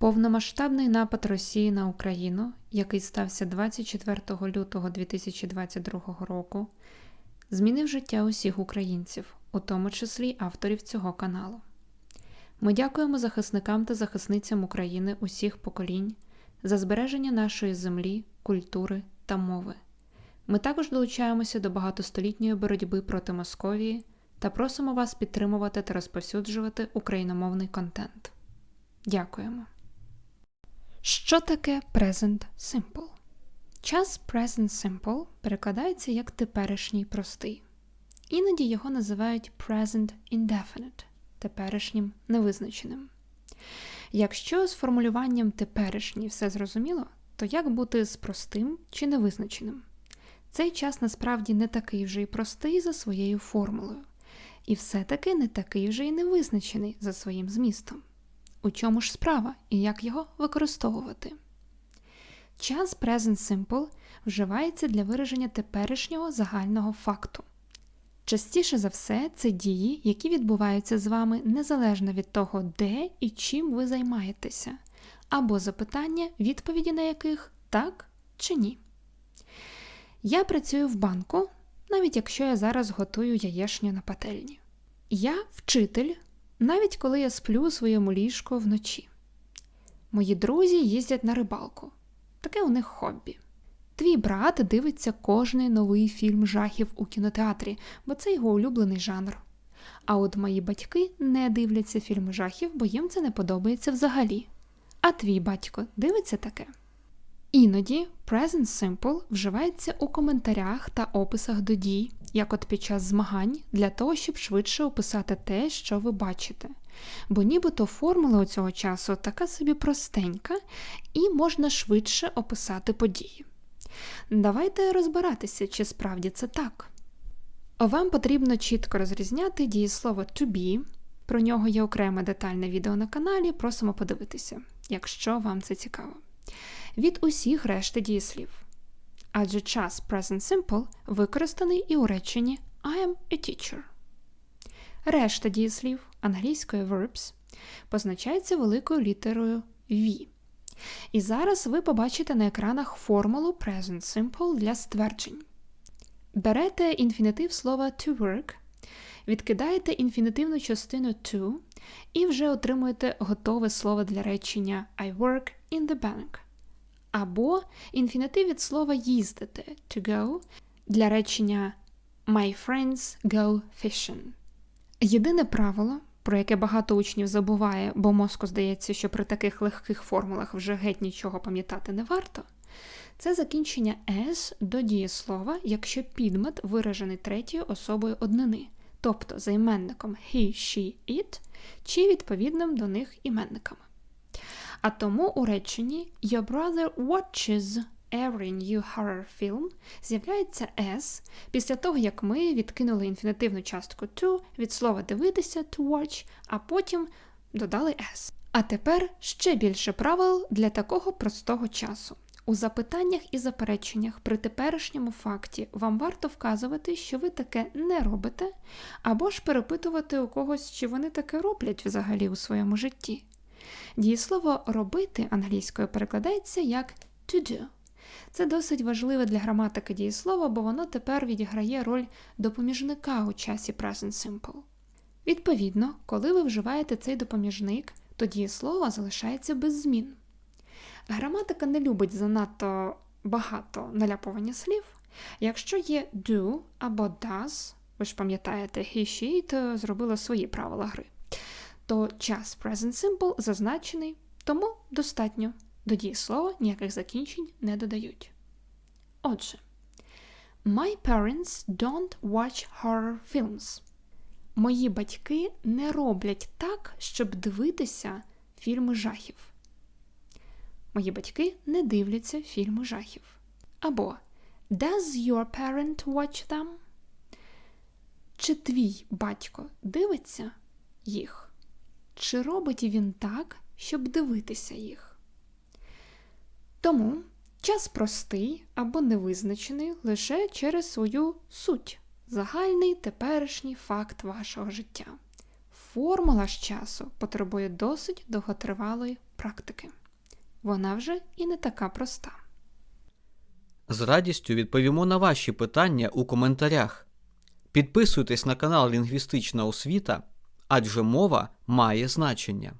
Повномасштабний напад Росії на Україну, який стався 24 лютого 2022 року, змінив життя усіх українців, у тому числі авторів цього каналу. Ми дякуємо захисникам та захисницям України усіх поколінь за збереження нашої землі, культури та мови. Ми також долучаємося до багатостолітньої боротьби проти Московії та просимо вас підтримувати та розповсюджувати україномовний контент. Дякуємо. Що таке Present Simple? Час Present Simple перекладається як теперішній простий. Іноді його називають Present Indefinite теперішнім невизначеним. Якщо з формулюванням теперішній все зрозуміло, то як бути з простим чи невизначеним? Цей час насправді не такий вже й простий за своєю формулою, і все-таки не такий вже й невизначений за своїм змістом. У чому ж справа і як його використовувати? Час Present Simple вживається для вираження теперішнього загального факту. Частіше за все, це дії, які відбуваються з вами незалежно від того, де і чим ви займаєтеся, або запитання, відповіді на яких так чи ні. Я працюю в банку, навіть якщо я зараз готую яєшню на пательні. Я вчитель, навіть коли я сплю у своєму ліжку вночі. Мої друзі їздять на рибалку. Таке у них хобі. Твій брат дивиться кожний новий фільм жахів у кінотеатрі, бо це його улюблений жанр. А от мої батьки не дивляться фільми жахів, бо їм це не подобається взагалі. А твій батько дивиться таке? Іноді Present Simple вживається у коментарях та описах до дій, як от під час змагань, для того, щоб швидше описати те, що ви бачите. Бо нібито формула у цього часу така собі простенька, і можна швидше описати події. Давайте розбиратися, чи справді це так. Вам потрібно чітко розрізняти дієслово to be, про нього є окреме детальне відео на каналі, просимо подивитися, якщо вам це цікаво. Від усіх решти дієслів. Адже час Present Simple використаний і у реченні I am a teacher. Решта дієслів англійської verbs позначається великою літерою V. І зараз ви побачите на екранах формулу Present Simple для стверджень. Берете інфінітив слова to work, відкидаєте інфінітивну частину to і вже отримуєте готове слово для речення I work in the bank. Або інфінітив від слова їздити to go для речення My friends go fishing. Єдине правило про яке багато учнів забуває, бо мозку здається, що при таких легких формулах вже геть нічого пам'ятати не варто. Це закінчення S до дієслова, якщо підмет виражений третьою особою однини, тобто займенником he, she, it, чи відповідним до них іменниками. А тому у реченні Your brother watches Every New Horror Film з'являється S після того, як ми відкинули інфінітивну частку to від слова дивитися to watch, а потім додали S. А тепер ще більше правил для такого простого часу. У запитаннях і запереченнях при теперішньому факті вам варто вказувати, що ви таке не робите, або ж перепитувати у когось, чи вони таке роблять взагалі у своєму житті. Дієслово робити англійською перекладається як to do. Це досить важливе для граматики дієслова, бо воно тепер відіграє роль допоміжника у часі Present Simple. Відповідно, коли ви вживаєте цей допоміжник, то дієслово залишається без змін. Граматика не любить занадто багато наляпування слів. Якщо є do або does, ви ж пам'ятаєте, he, she, то зробила свої правила гри, то час Present Simple зазначений, тому достатньо. До дієслова ніяких закінчень не додають. Отже, My parents don't watch horror films. Мої батьки не роблять так, щоб дивитися фільми жахів. Мої батьки не дивляться фільми жахів. Або Does your parent watch them? Чи твій батько дивиться їх? Чи робить він так, щоб дивитися їх? Тому час простий або невизначений лише через свою суть, загальний теперішній факт вашого життя. Формула ж часу потребує досить довготривалої практики. Вона вже і не така проста. З радістю відповімо на ваші питання у коментарях. Підписуйтесь на канал Лінгвістична освіта, адже мова має значення.